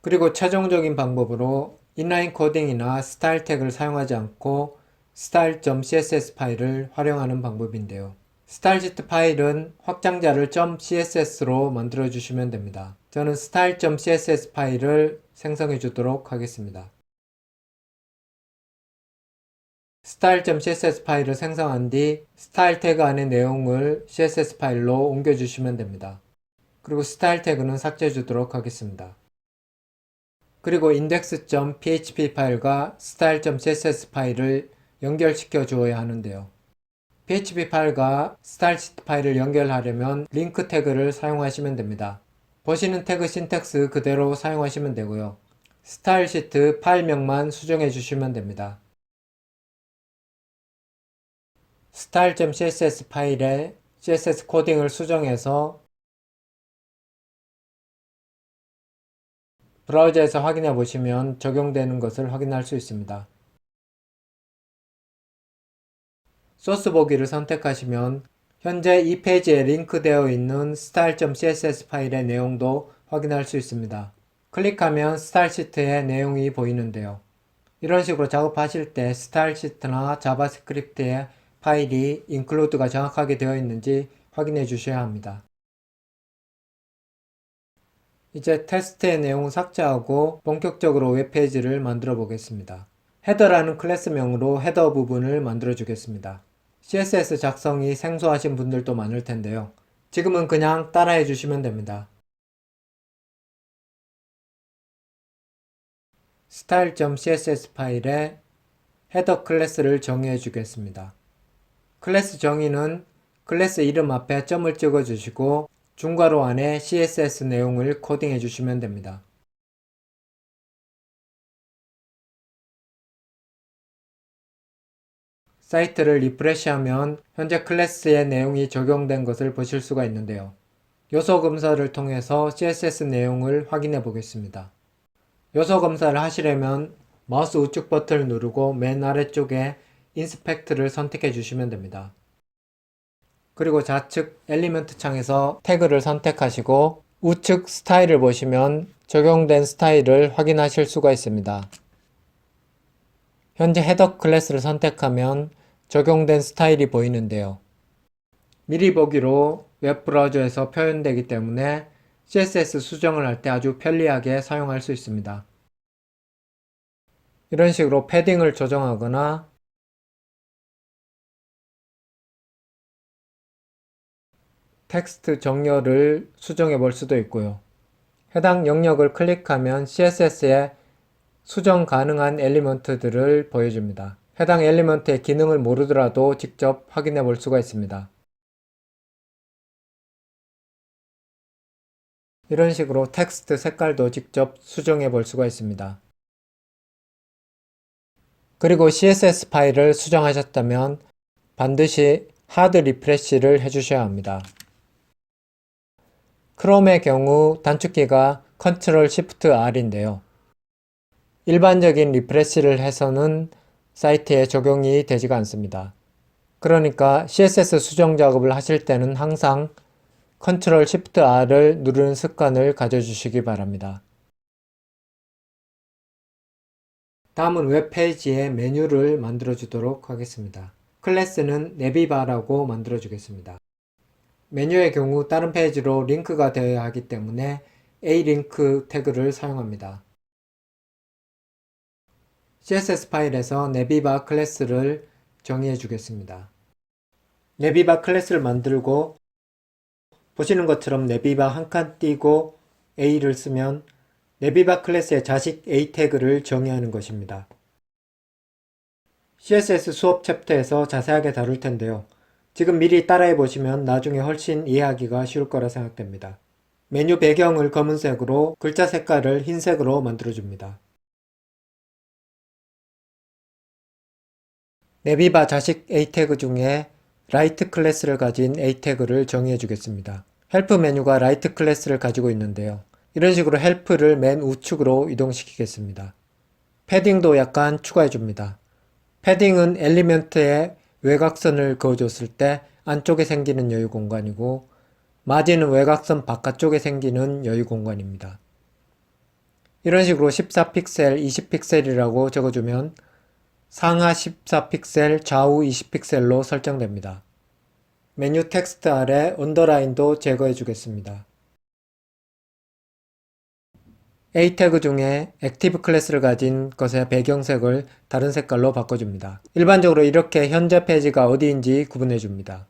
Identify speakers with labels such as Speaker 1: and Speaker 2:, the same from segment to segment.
Speaker 1: 그리고 최종적인 방법으로 인라인 코딩이나 스타일 태그를 사용하지 않고 style.css 파일을 활용하는 방법인데요. style.sheet 파일은 확장자를 .css로 만들어 주시면 됩니다. 저는 style.css 파일을 생성해 주도록 하겠습니다. style.css 파일을 생성한 뒤 스타일 태그 안의 내용을 css 파일로 옮겨 주시면 됩니다. 그리고 스타일 태그는 삭제해 주도록 하겠습니다. 그리고 index.php 파일과 style.css 파일을 연결시켜 주어야 하는데요. PHP 파일과 스타일시트 파일을 연결하려면 링크 태그를 사용하시면 됩니다. 보시는 태그 신텍스 그대로 사용하시면 되고요. 스타일 시트 파일명만 수정해 주시면 됩니다. style.css 파일에 CSS 코딩을 수정해서 브라우저에서 확인해 보시면 적용되는 것을 확인할 수 있습니다. 소스 보기를 선택하시면 현재 이 페이지에 링크되어 있는 style.css 파일의 내용도 확인할 수 있습니다. 클릭하면 스타일 시트의 내용이 보이는데요. 이런 식으로 작업하실 때 스타일 시트나 자바스크립트의 파일이 include가 정확하게 되어 있는지 확인해 주셔야 합니다. 이제 테스트의 내용을 삭제하고 본격적으로 웹페이지를 만들어 보겠습니다. 헤더라는 클래스명으로 헤더 부분을 만들어 주겠습니다. CSS 작성이 생소하신 분들도 많을 텐데요. 지금은 그냥 따라해 주시면 됩니다. style.css 파일에 헤더 클래스를 정의해 주겠습니다. 클래스 정의는 클래스 이름 앞에 점을 찍어 주시고 중괄호 안에 CSS 내용을 코딩해 주시면 됩니다. 사이트를 리프레시하면 현재 클래스의 내용이 적용된 것을 보실 수가 있는데요. 요소 검사를 통해서 CSS 내용을 확인해 보겠습니다. 요소 검사를 하시려면 마우스 우측 버튼을 누르고 맨 아래쪽에 인스펙트를 선택해 주시면 됩니다. 그리고 좌측 엘리먼트 창에서 태그를 선택하시고 우측 스타일을 보시면 적용된 스타일을 확인하실 수가 있습니다. 현재 헤더 클래스를 선택하면 적용된 스타일이 보이는데요. 미리 보기로 웹브라우저에서 표현되기 때문에 CSS 수정을 할 때 아주 편리하게 사용할 수 있습니다. 이런 식으로 패딩을 조정하거나 텍스트 정렬을 수정해 볼 수도 있고요. 해당 영역을 클릭하면 CSS에 수정 가능한 엘리먼트들을 보여줍니다. 해당 엘리먼트의 기능을 모르더라도 직접 확인해 볼 수가 있습니다. 이런 식으로 텍스트 색깔도 직접 수정해 볼 수가 있습니다. 그리고 CSS 파일을 수정하셨다면 반드시 하드 리프레시를 해주셔야 합니다. 크롬의 경우 단축키가 Ctrl Shift R인데요. 일반적인 리프레시를 해서는 사이트에 적용이 되지가 않습니다. 그러니까 CSS 수정 작업을 하실 때는 항상 Ctrl Shift R을 누르는 습관을 가져주시기 바랍니다. 다음은 웹페이지에 메뉴를 만들어 주도록 하겠습니다. 클래스는 네비바라고 만들어 주겠습니다. 메뉴의 경우 다른 페이지로 링크가 되어야 하기 때문에 A-링크 태그를 사용합니다. CSS 파일에서 네비바 클래스를 정의해 주겠습니다. 네비바 클래스를 만들고 보시는 것처럼 네비바 한 칸 띄고 A를 쓰면 네비바 클래스의 자식 A 태그를 정의하는 것입니다. CSS 수업 챕터에서 자세하게 다룰 텐데요. 지금 미리 따라해 보시면 나중에 훨씬 이해하기가 쉬울 거라 생각됩니다. 메뉴 배경을 검은색으로 글자 색깔을 흰색으로 만들어줍니다. 네비바 자식 A 태그 중에 라이트 클래스를 가진 A 태그를 정의해 주겠습니다. 헬프 메뉴가 라이트 클래스를 가지고 있는데요. 이런 식으로 헬프를 맨 우측으로 이동시키겠습니다. 패딩도 약간 추가해 줍니다. 패딩은 엘리멘트에 외곽선을 그어줬을 때 안쪽에 생기는 여유 공간이고 마진은 외곽선 바깥쪽에 생기는 여유 공간입니다. 이런 식으로 14픽셀, 20픽셀이라고 적어주면 상하 14픽셀, 좌우 20픽셀로 설정됩니다. 메뉴 텍스트 아래 언더라인도 제거해 주겠습니다. A 태그 중에 액티브 클래스를 가진 것의 배경색을 다른 색깔로 바꿔줍니다. 일반적으로 이렇게 현재 페이지가 어디인지 구분해 줍니다.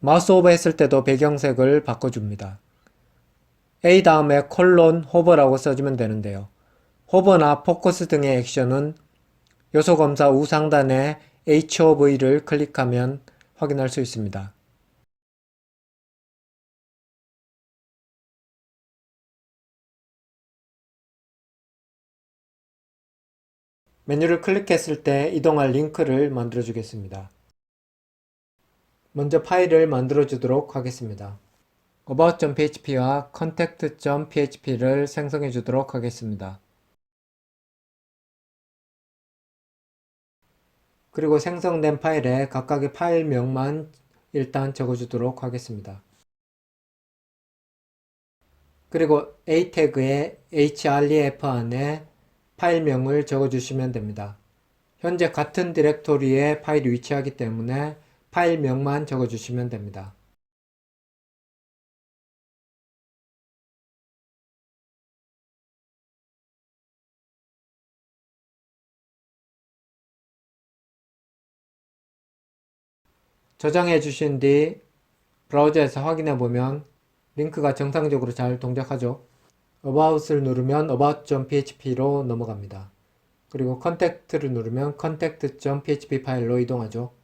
Speaker 1: 마우스 오버 했을 때도 배경색을 바꿔줍니다. A 다음에 콜론 호버라고 써주면 되는데요. 호버나 포커스 등의 액션은 요소 검사 우상단에 HOV를 클릭하면 확인할 수 있습니다. 메뉴를 클릭했을 때 이동할 링크를 만들어 주겠습니다. 먼저 파일을 만들어 주도록 하겠습니다. about.php와 contact.php를 생성해 주도록 하겠습니다. 그리고 생성된 파일에 각각의 파일명만 일단 적어주도록 하겠습니다. 그리고 a 태그에 href 안에 파일명을 적어주시면 됩니다. 현재 같은 디렉토리에 파일이 위치하기 때문에 파일명만 적어주시면 됩니다. 저장해 주신 뒤 브라우저에서 확인해 보면 링크가 정상적으로 잘 동작하죠. about을 누르면 about.php로 넘어갑니다. 그리고 contact를 누르면 contact.php 파일로 이동하죠.